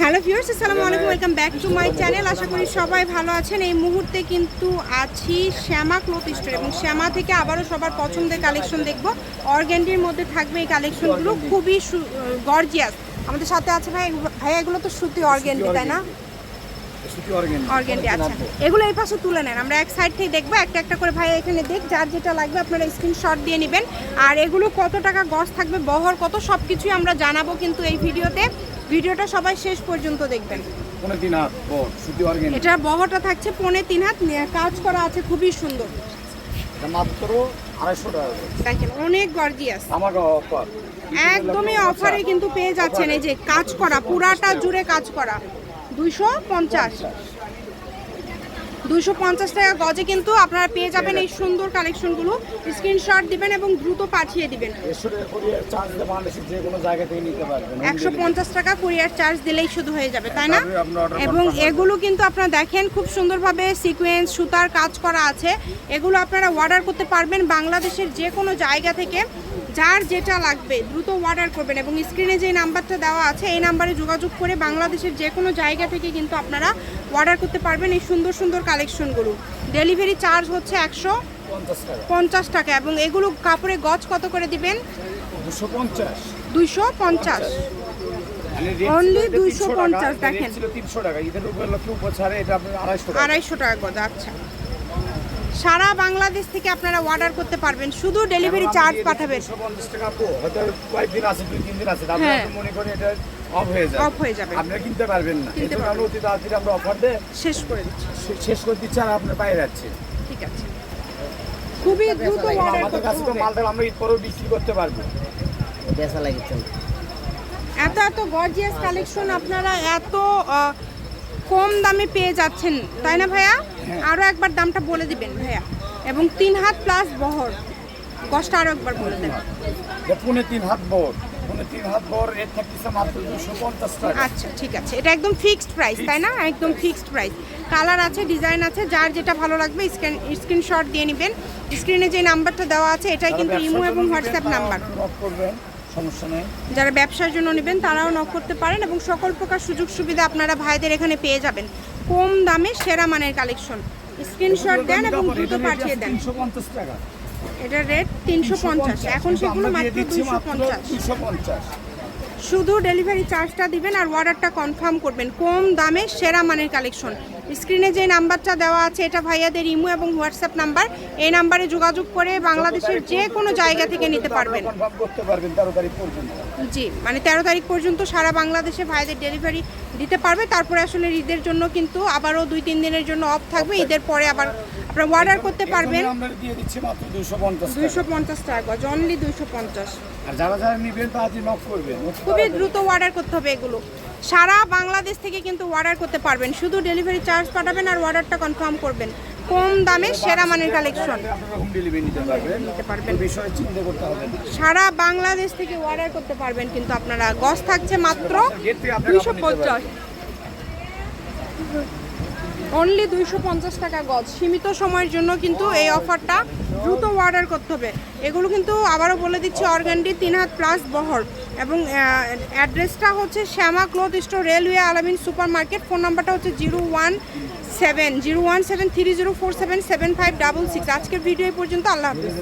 Hello viewers, আসসালামু আলাইকুম welcome back to my channel আশা করি সবাই ভালো আছেন। এই মুহূর্তে কিন্তু আছি শ্যামা ক্লোথ স্টোর এবং শ্যামা থেকে আবারও সবার পছন্দের কালেকশন দেখব। অর্গ্যান্ডির মধ্যে থাকবে এই কালেকশনগুলো খুবই গর্জিয়াস আমাদের সাথে আছে ভাই ভাই এগুলো তো সুতি অর্গ্যান্ডি, তাই না? আচ্ছা। এগুলো এই পাশে তুলে নেন। আমরা এক সাইড থেকে দেখব একটা একটা করে ভাই এখানে দেখ যার যেটা লাগবে আপনারা স্ক্রিনশট দিয়ে নেবেন। আর এগুলো কত টাকা থাকবে বহর কত সব কিছুই আমরা জানাব কিন্তু এই ভিডিওতে। ভিডিওটা সবাই শেষ পর্যন্ত দেখবেন। এটা বহরটা থাকছে পনে তিন হাত কাজ করা আছে খুবই সুন্দর। মাত্র আড়াইশো টাকা দেখেন অনেক গর্জিয়াস আমাকে অফার একদমই অফারে কিন্তু পেয়ে যাচ্ছেন এই যে কাজ করা পুরাটা জুড়ে কাজ করা। দুইশো পঞ্চাশ। দুইশো পঞ্চাশ টাকা গজে কিন্তু আপনারা পেয়ে যাবেন এই সুন্দর কালেকশনগুলো। স্ক্রিনশট দিবেন এবং দ্রুত পাঠিয়ে দিবেন। পারবেন। একশো পঞ্চাশ টাকা কুরিয়ার চার্জ দিলেই শুধু হয়ে যাবে তাই না? এবং এগুলো কিন্তু আপনারা দেখেন খুব সুন্দরভাবে সিকোয়েন্স সুতার কাজ করা আছে। এগুলো আপনারা অর্ডার করতে পারবেন বাংলাদেশের যে কোনো জায়গা থেকে। যার যেটা লাগবে দ্রুত অর্ডার করবেন এবং স্ক্রিনে যে নাম্বারটা দেওয়া আছে এই নাম্বারে যোগাযোগ করে বাংলাদেশের যে কোনো জায়গা থেকে কিন্তু আপনারা অর্ডার করতে পারবেন এই সুন্দর সুন্দর কালেকশনগুলো ডেলিভারি চার্জ হচ্ছে একশো পঞ্চাশ টাকা এবং এগুলো কাপড়ে গজ কত করে দিবেন? দুশো পঞ্চাশ। দুইশো পঞ্চাশ। মানে 250 300 টাকা, দেখেন। আড়াইশো টাকা গজ আচ্ছা। সারা বাংলাদেশ থেকে আপনারা অর্ডার করতে পারবেন। শুধু ডেলিভারি চার্জ পাঠাবেন। পঞ্চাশ টাকা আপু হয়তো আছে দুই তিন দিন আছে তারপরে করেন এটা অফ হয়ে যাবে। অফ হয়ে যাবে। আপনারা কিনতে পারবেন না। আমরা অতি তাড়াতাড়ি আমরা অফার দিয়ে শেষ করে দিচ্ছি। শেষ করে দিচ্ছি আর আপনার বাইরে যাচ্ছে। ঠিক আছে। খুবই দ্রুত অর্ডার আমাদের কাছে তো মালটা আমরা ঈদ পরেও বিক্রি করতে পারব। বেচা লাগিচ্ছে এত এত গর্জিয়াস কালেকশন আপনারা এত কম দামে পেয়ে যাচ্ছেন তাই না ভাইয়া? হ্যাঁ। আরও একবার দামটা বলে দিবেন ভাইয়া। এবং তিন হাত প্লাস বহর। গজটা আরও একবার বলে দেবেন পুনে তিন হাত টাকা। আচ্ছা ঠিক আছে। এটা একদম ফিক্সড প্রাইস তাই না? একদম ফিক্সড প্রাইস কালার আছে ডিজাইন আছে যার যেটা ভালো লাগবে স্ক্রিন স্ক্রিনশট দিয়ে নেবেন। স্ক্রিনে যে নাম্বারটা দেওয়া আছে এটাই কিন্তু ইমো এবং হোয়াটসঅ্যাপ নাম্বার করবেন সমস্যা নেই। যারা ব্যবসার জন্য নেবেন তারাও নক করতে পারেন এবং সকল প্রকার সুযোগ সুবিধা আপনারা ভাইদের এখানে পেয়ে যাবেন। কম দামে সেরা মানের কালেকশন। স্ক্রিনশট দেন এবং দ্রুত পাঠিয়ে দেন। টাকা। এটার রেট তিনশো পঞ্চাশ। এখন সেগুলো মাত্র দুশো পঞ্চাশ। শুধু ডেলিভারি চার্জটা দিবেন আর অর্ডারটা কনফার্ম করবেন। কম দামে সেরা মানের কালেকশন। স্ক্রিনে যে নাম্বারটা দেওয়া আছে এটা ভাইয়াদের ইমো এবং হোয়াটসঅ্যাপ নাম্বার। এই নাম্বারে যোগাযোগ করে বাংলাদেশের যে কোনো জায়গা থেকে নিতে পারবেন। জি মানে তেরো তারিখ পর্যন্ত সারা বাংলাদেশে ভাইয়াদের ডেলিভারি দিতে পারবে। তারপরে আসলে ঈদের জন্য কিন্তু আবারও দুই তিন দিনের জন্য অফ থাকবে। ঈদের পরে আবার আপনারা অর্ডার করতে পারবেন। দুইশো পঞ্চাশ টাকা। গজ অনলি দুইশো পঞ্চাশ। খুবই দ্রুত অর্ডার করতে হবে এগুলো। সারা বাংলাদেশ থেকে কিন্তু অর্ডার করতে পারবেন। শুধু ডেলিভারি চার্জ পাঠাবেন আর অর্ডারটা কনফার্ম করবেন। কম দামে সেরা মানের কালেকশন সারা বাংলাদেশ থেকে অর্ডার করতে পারবেন কিন্তু আপনারা গজ থাকছে মাত্র দুইশো পঞ্চাশ। অনলি দুইশো পঞ্চাশ টাকা গজ। সীমিত সময়ের জন্য কিন্তু এই অফারটা দ্রুত অর্ডার করতে হবে। এগুলো কিন্তু আবারও বলে দিচ্ছি অর্গানডি তিন হাত প্লাস বহর। এবং অ্যাড্রেসটা হচ্ছে Shyama cloth store, railway Alamin super market phone নাম্বারটা হচ্ছে zero one seven, zero one seven three zero four seven seven five double six. আজকের ভিডিও পর্যন্ত, আল্লাহ হাফিজ।